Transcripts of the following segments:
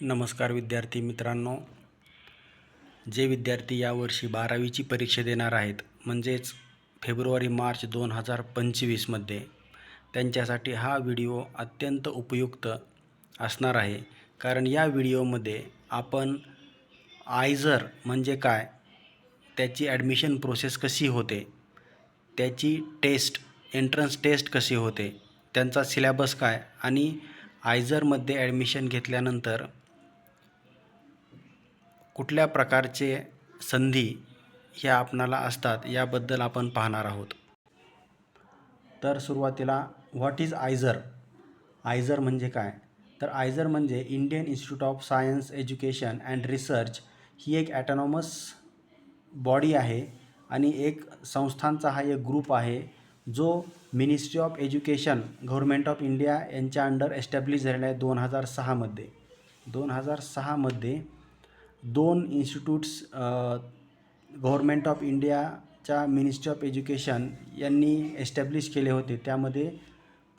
नमस्कार विद्यार्थी मित्रांनो. जे विद्यार्थी यावर्षी बारावीची परीक्षा देणार आहेत म्हणजेच फेब्रुवारी मार्च दोन हजार पंचवीसमध्ये त्यांच्यासाठी हा व्हिडिओ अत्यंत उपयुक्त असणार आहे. कारण या व्हिडिओमध्ये आपण आयझर म्हणजे काय त्याची ॲडमिशन प्रोसेस कशी होते त्याची टेस्ट एंट्रन्स टेस्ट कशी होते त्यांचा सिलॅबस काय आणि आयझरमध्ये ॲडमिशन घेतल्यानंतर कुठल्या प्रकारचे संधी ह्या आपणाला असतात याबद्दल आपण पाहणार आहोत. तर सुरुवातीला व्हॉट इज आयझर आयझर म्हणजे काय? तर आयझर म्हणजे Indian institute of science education and research ही एक ॲटॉनॉमस बॉडी आहे आणि एक संस्थांचा हा एक ग्रुप आहे जो ministry of education government of India यांच्या अंडर एस्टॅब्लिश झालेला आहे दोन हजार सहामध्ये दोन हजार सहामध्ये दोन इन्स्टिट्यूट्स गव्हर्मेंट ऑफ इंडियाच्या मिनिस्ट्री ऑफ एज्युकेशन यांनी एस्टॅब्लिश केले होते. त्यामध्ये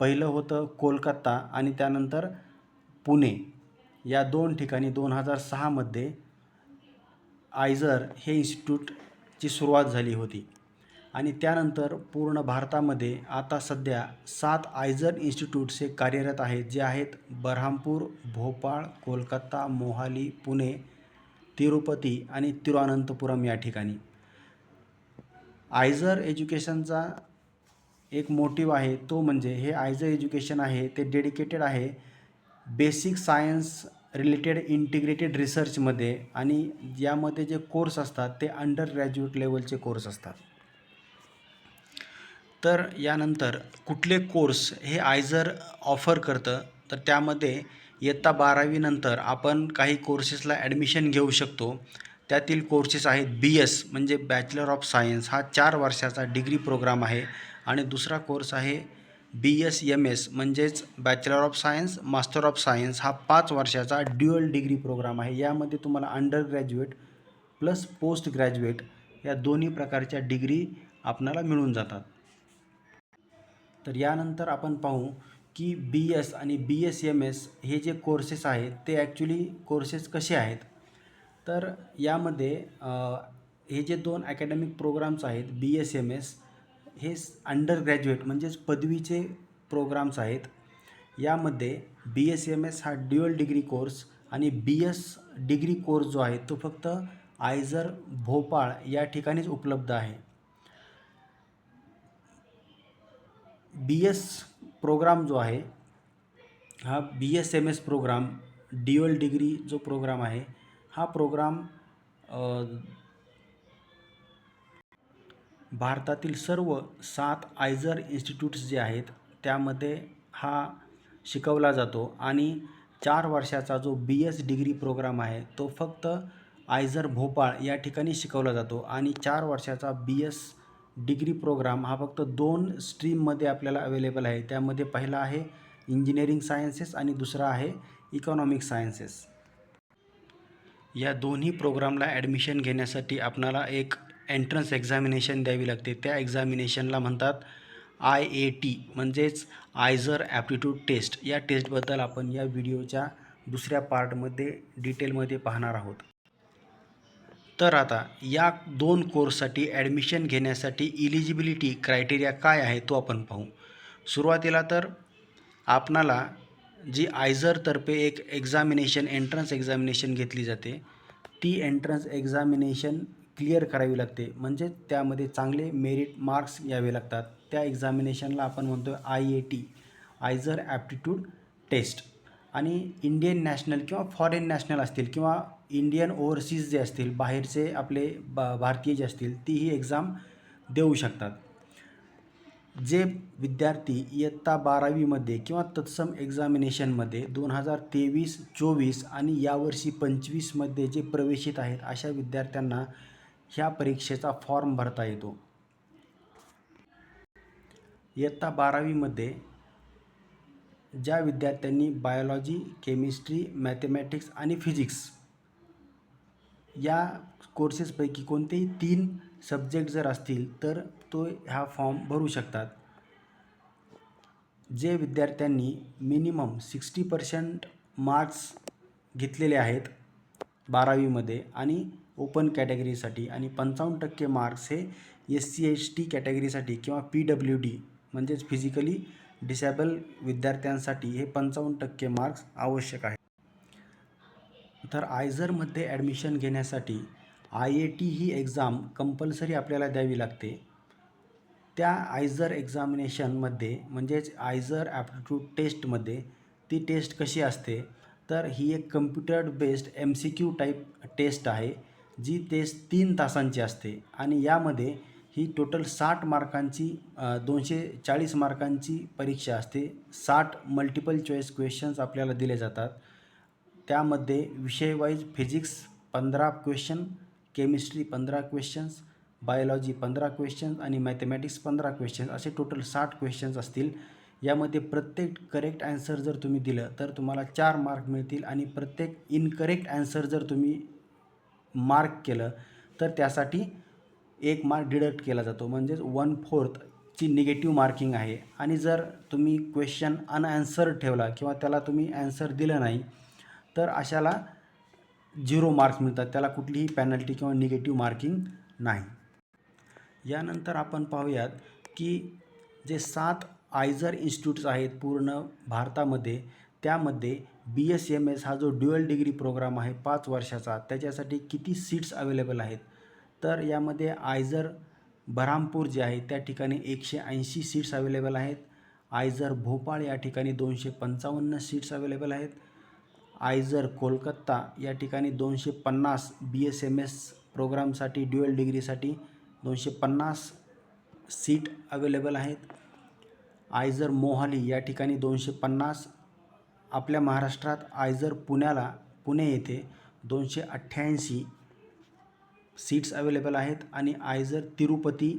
पहिलं होतं कोलकाता आणि त्यानंतर पुणे. या दोन ठिकाणी दोन हजार सहामध्ये आयझर हे इन्स्टिट्यूटची सुरुवात झाली होती. आणि त्यानंतर पूर्ण भारतामध्ये आता सध्या सात आयझर इन्स्टिट्यूट्स हे कार्यरत आहेत जे आहेत बऱ्हामपूर भोपाळ कोलकाता मोहाली पुणे तिरुपती आणि तिरुअनंतपुरम या ठिकाणी. आयझर एज्युकेशनचा एक मोटिव आहे तो म्हणजे हे आयझर एज्युकेशन आहे ते डेडिकेटेड आहे बेसिक सायन्स रिलेटेड इंटिग्रेटेड रिसर्चमध्ये आणि यामध्ये जे कोर्स असतात ते अंडर ग्रॅज्युएट लेवलचे कोर्स असतात. तर यानंतर कुठले कोर्स हे आयझर ऑफर करतं? तर त्यामध्ये इयत्ता बारावीनंतर आपण काही कोर्सेसला ॲडमिशन घेऊ शकतो. त्यातील कोर्सेस आहेत बी एस म्हणजे बॅचलर ऑफ सायन्स हा चार वर्षाचा डिग्री प्रोग्राम आहे. आणि दुसरा कोर्स आहे बी एस एम एस म्हणजेच bachelor of science master of science हा पाच वर्षाचा ड्युअल डिग्री प्रोग्राम आहे. यामध्ये तुम्हाला undergraduate plus postgraduate या दोन्ही प्रकारच्या डिग्री आपणाला मिळून जातात. तर यानंतर आपण पाहू की बी एस आणि बी एस एम एस हे जे कोर्सेस आहेत ते ॲक्च्युली कोर्सेस कसे आहेत? तर यामध्ये हे जे दोन अकॅडमिक प्रोग्राम्स आहेत बी एस एम एस हे अंडर ग्रॅज्युएट म्हणजेच पदवीचे प्रोग्राम्स आहेत. यामध्ये बी एस एम एस हा ड्युअल डिग्री कोर्स आणि बी एस डिग्री कोर्स जो आहे तो फक्त आयझर भोपाळ या ठिकाणीच उपलब्ध आहे. बी एस प्रोग्राम जो आहे हा B S M S programme dual degree जो प्रोग्राम आहे हा प्रोग्राम भारतातील सर्व सात आयझर इन्स्टिट्यूट्स जे आहेत त्यामध्ये हा शिकवला जातो आणि चार वर्षाचा जो बी एस डिग्री प्रोग्राम आहे तो फक्त आयझर भोपाळ या ठिकाणी शिकवला जातो आणि चार वर्षाचा बी एस डिग्री प्रोग्राम हा फक्त दोन स्ट्रीममध्ये आपल्याला अवेलेबल आहे. त्यामध्ये पहिला आहे इंजिनिअरिंग सायन्सेस आणि दुसरा आहे इकॉनॉमिक सायन्सेस. या दोन्ही प्रोग्रामला ॲडमिशन घेण्यासाठी आपणाला एक एंट्रन्स एक्झामिनेशन द्यावी लागते. त्या एक्झामिनेशनला म्हणतात आय ए टी म्हणजेच आयझर ॲप्टिट्यूड टेस्ट. या टेस्टबद्दल आपण या व्हिडिओच्या दुसऱ्या पार्टमध्ये डिटेलमध्ये पाहणार आहोत. तर आता या दोन कोर्ससाठी ॲडमिशन घेण्यासाठी इलिजिबिलिटी क्रायटेरिया काय आहे तो आपण पाहू. सुरुवातीला तर आपणाला जी आयझरतर्फे एक एक्झामिनेशन एंट्रन्स एक्झामिनेशन घेतली जाते. ती एंट्रन्स एक्झामिनेशन क्लिअर करावी लागते. म्हणजे त्यामध्ये चांगले मेरिट मार्क्स यावे लागतात. त्या एक्झामिनेशनला आपण म्हणतो I A T IISER aptitude test आणि इंडियन नॅशनल किंवा फॉरेन नॅशनल असतील किंवा इंडियन ओव्हरसीज जे असतील बाहेरचे आपले बा भारतीय जे असतील तीही एक्झाम देऊ शकतात. जे विद्यार्थी इयत्ता बारावीमध्ये किंवा तत्सम एक्झामिनेशनमध्ये दोन हजार तेवीस चोवीस आणि यावर्षी पंचवीसमध्ये जे प्रवेशित आहेत अशा विद्यार्थ्यांना ह्या परीक्षेचा फॉर्म भरता येतो. इयत्ता बारावीमध्ये ज्या विद्यार्थ्यांनी बायोलॉजी केमिस्ट्री मॅथेमॅटिक्स आणि फिजिक्स या कोर्सेसपैकी कोणतेही तीन सब्जेक्ट जर असतील तर तो हा फॉर्म भरू शकतात. जे विद्यार्थ्यांनी मिनिमम सिक्स्टी पर्सेंट मार्क्स घेतलेले आहेत बारावीमध्ये आणि ओपन कॅटेगरीसाठी आणि पंचावन्न टक्के मार्क्स हे एस सी एस टी कॅटेगरीसाठी किंवा पी डब्ल्यू डी म्हणजेच फिजिकली डिसॅबल विद्यार्थ्यांसाठी हे पंचावन्न टक्के मार्क्स आवश्यक आहे तर आयझरमध्ये ॲडमिशन घेण्यासाठी आय ए टी ही एक्झाम कंपल्सरी आपल्याला द्यावी लागते. त्या आयझर एक्झामिनेशनमध्ये म्हणजेच आयझर ॲप्टिट्यूड टेस्टमध्ये ती टेस्ट कशी असते? तर ही एक computer based M C Q type test आहे जी टेस्ट तीन तासांची असते. आणि यामध्ये ही टोटल साठ मार्कांची दोनशे चाळीस मार्कांची परीक्षा असते. साठ मल्टिपल चॉईस क्वेश्चन्स आपल्याला दिले जातात. त्यामध्ये विषयवाईज फिजिक्स पंधरा क्वेश्चन केमिस्ट्री पंधरा क्वेश्चन्स बायोलॉजी पंधरा क्वेश्चन्स आणि मॅथमॅटिक्स पंधरा क्वेश्चन्स असे टोटल साठ क्वेश्चन्स असतील. यामध्ये प्रत्येक करेक्ट ॲन्सर जर तुम्ही दिलं तर तुम्हाला चार मार्क मिळतील आणि प्रत्येक इनकरेक्ट ॲन्सर जर तुम्ही मार्क केलं तर त्यासाठी एक मार्क डिडक्ट केला जातो. म्हणजेच वन फोर्थची निगेटिव्ह मार्किंग आहे. आणि जर तुम्ही क्वेश्चन अनॲन्सर ठेवला किंवा त्याला तुम्ही ॲन्सर दिलं नाही तर अशाला झिरो मार्क्स मिळतात. त्याला कुठलीही पॅनल्टी किंवा निगेटिव्ह मार्किंग नाही. यानंतर आपण पाहूयात की जे सात आयझर इन्स्टिट्यूट्स आहेत पूर्ण भारतामध्ये त्यामध्ये बी एस एम एस हा जो ड्युअल डिग्री प्रोग्राम आहे पाच वर्षाचा त्याच्यासाठी किती सीट्स अवेलेबल आहेत? तर यामध्ये आयझर बरामपूर जे आहे त्या ठिकाणी एकशे ऐंशी सीट्स अवेलेबल आहेत. आयझर भोपाळ या ठिकाणी दोनशे पंचावन्न सीट्स अवेलेबल आहेत. आयझर कोलकाता या ठिकाणी दोनशे पन्नास बी एस एम एस प्रोग्रामसाठी ड्युएल डिग्रीसाठी दोनशे पन्नास सीट अवेलेबल आहेत. आयझर मोहाली या ठिकाणी दोनशे पन्नास. आपल्या महाराष्ट्रात आयझर पुण्याला पुणे येथे दोनशे अठ्ठ्याऐंशी सीट्स अवेलेबल आहेत आणि आयझर तिरुपती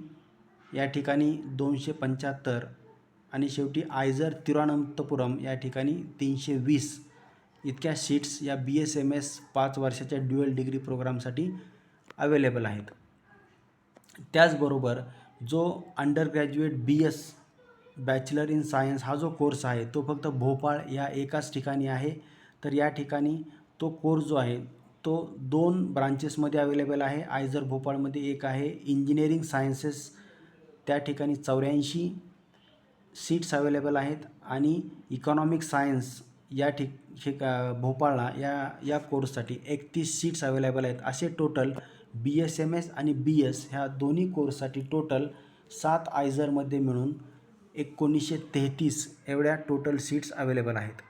या ठिकाणी दोनशे पंच्याहत्तर आणि शेवटी आयझर तिरुअनंतपुरम या ठिकाणी तीनशे वीस इतक्या सीट्स या बी एस एम एस पाच वर्षाच्या ड्युअल डिग्री प्रोग्रामसाठी अवेलेबल आहेत. त्याचबरोबर जो under graduate B S bachelor in science हा जो कोर्स आहे तो फक्त भोपाळ या एकाच ठिकाणी आहे. तर या ठिकाणी तो कोर्स जो आहे तो दोन ब्रांचेसमध्ये अवेलेबल आहे. आयझर भोपाळमध्ये एक आहे इंजिनिअरिंग सायन्सेस त्या ठिकाणी चौऱ्याऐंशी सीट्स अवेलेबल आहेत आणि इकॉनॉमिक सायन्स या ठिक ठिक भोपाळला या या कोर्ससाठी एकतीस सीट्स अवेलेबल आहेत. असे total B S M S आणि बी एस ह्या दोन्ही कोर्ससाठी टोटल सात आयझरमध्ये मिळून एकोणीसशे तेहतीस एवढ्या टोटल सीट्स अवेलेबल आहेत.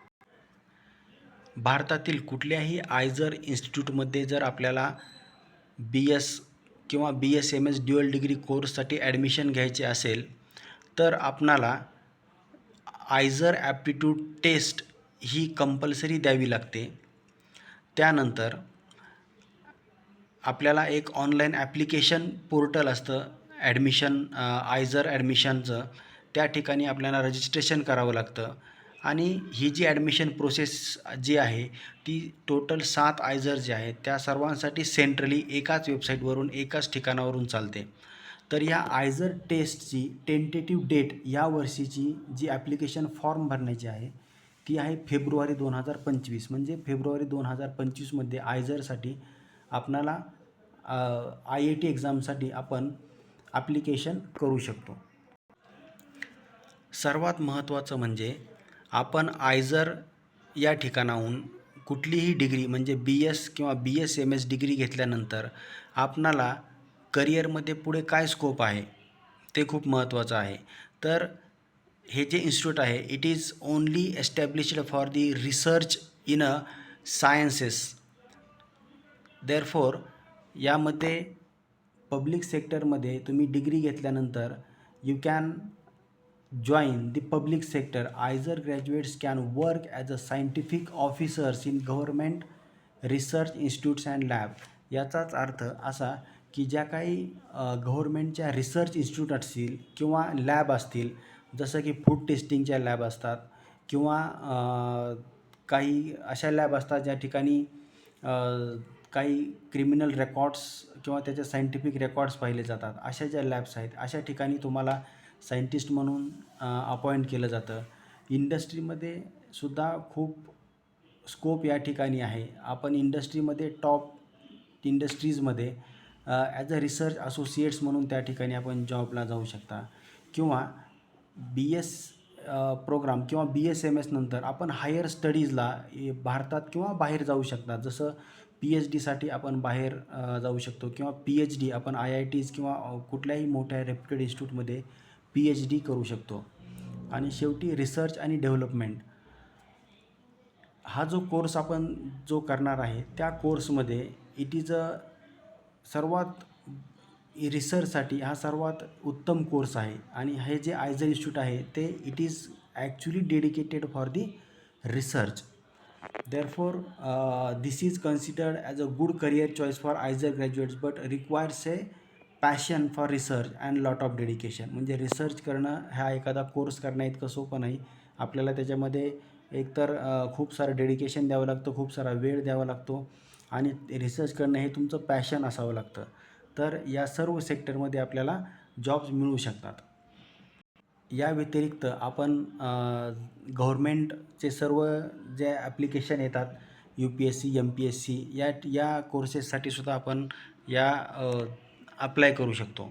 भारतातील कुठल्याही आयझर इन्स्टिट्यूटमध्ये जर आपल्याला बी एस किंवा B S M S dual degree कोर्ससाठी ॲडमिशन घ्यायचे असेल तर आपणाला आयझर ॲप्टिट्यूड टेस्ट ही कंपल्सरी द्यावी लागते. त्यानंतर आपल्याला एक ऑनलाईन ॲप्लिकेशन पोर्टल असतं ॲडमिशन आयझर ॲडमिशनचं. त्या ठिकाणी आपल्याला रजिस्ट्रेशन करावं लागतं. आणि ही जी ॲडमिशन प्रोसेस जी आहे ती टोटल सात आयझर जे आहेत त्या सर्वांसाठी सेंट्रली एकाच वेबसाईटवरून एकाच ठिकाणावरून चालते. तर या आयझर टेस्टची टेंटेटिव्ह डेट या वर्षीची जी ॲप्लिकेशन फॉर्म भरण्याची आहे ती आहे फेब्रुवारी दोन हजार पंचवीस. म्हणजे फेब्रुवारी दोन हजार पंचवीसमध्ये आयझरसाठी आपणाला आय आय टी एक्झामसाठी आपण ॲप्लिकेशन करू शकतो. सर्वात महत्त्वाचं म्हणजे आपण आयझर या ठिकाणाहून कुठलीही डिग्री म्हणजे बी एस किंवा B S M S degree घेतल्यानंतर आपणाला करिअरमध्ये पुढे काय स्कोप आहे ते खूप महत्त्वाचं आहे. तर हे जे इन्स्टिट्यूट आहे it is only established for the research in a sciences therefore यामध्ये पब्लिक सेक्टरमध्ये तुम्ही डिग्री घेतल्यानंतर you can join the public sector IISER graduates can work as a scientific officers in government research institutes and lab याचाच अर्थ असा की ज्या काही गव्हर्मेंटच्या रिसर्च इन्स्टिट्यूट असतील किंवा लॅब असतील जसं की फूड टेस्टिंगच्या लॅब असतात किंवा काही अशा लॅब असतात ज्या ठिकाणी काही क्रिमिनल रेकॉर्ड्स किंवा त्याचे सायंटिफिक रेकॉर्ड्स पाहिले जातात. अशा ज्या लॅब्स आहेत अशा ठिकाणी तुम्हाला सायंटिस्ट म्हणून अपॉइंट केलं जातं. इंडस्ट्रीमध्ये सुद्धा खूप स्कोप या ठिकाणी आहे. आपण इंडस्ट्रीमध्ये टॉप इंडस्ट्रीजमध्ये ॲज अ रिसर्च असोसिएट्स म्हणून त्या ठिकाणी आपण जॉबला जाऊ शकता. किंवा बी एस प्रोग्राम किंवा बी एस एम एस नंतर आपण हायर स्टडीजला भारतात किंवा बाहेर जाऊ शकता जसं पी एच डीसाठी आपण बाहेर जाऊ शकतो किंवा पी एच डी आपण आय आय टीज किंवा कुठल्याही मोठ्या रेप्युटेड इन्स्टिट्यूटमध्ये पी एच डी करू शकतो. आणि शेवटी रिसर्च आणि डेव्हलपमेंट हा जो कोर्स आपण जो करणार आहे त्या कोर्समध्ये इट इज अ सर्वात रिसर्चसाठी हा सर्वात उत्तम कोर्स आहे. आणि हे जे आयझर इन्स्टिट्यूट आहे ते it is actually dedicated for the research therefore uh, this is considered as a good career choice for either graduates but requires a passion for research and lot of dedication म्हणजे research करणं हा एखादा course करणं इतकं सोपं नाही. आपल्याला त्याच्यामध्ये एकतर uh, खूप सारं डेडिकेशन द्यावं लागतं खूप सारा वेळ द्यावा लागतो. आणि रिसर्च करणं हे तुमचं पॅशन असावं लागतं. तर या सर्व सेक्टरमध्ये आपल्याला जॉब्स मिळू शकतात. या व्यतिरिक्त आपण गव्हर्मेंटचे सर्व जे ॲप्लिकेशन येतात U P S C M P S C या या कोर्सेससाठी सुद्धा आपण या अप्लाय करू शकतो.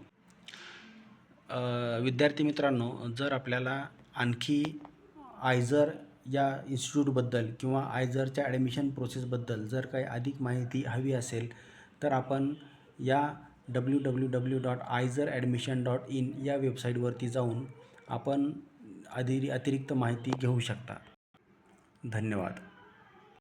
विद्यार्थी मित्रांनो जर आपल्याला आणखी आयझर या इन्स्टिट्यूटबद्दल किंवा आयझरच्या ॲडमिशन प्रोसेसबद्दल जर काही अधिक माहिती हवी असेल तर आपण या W W W dot IISER admission dot in या वेबसाईटवरती जाऊन आपण अधि अतिरिक्त माहिती घेऊ शकता. धन्यवाद.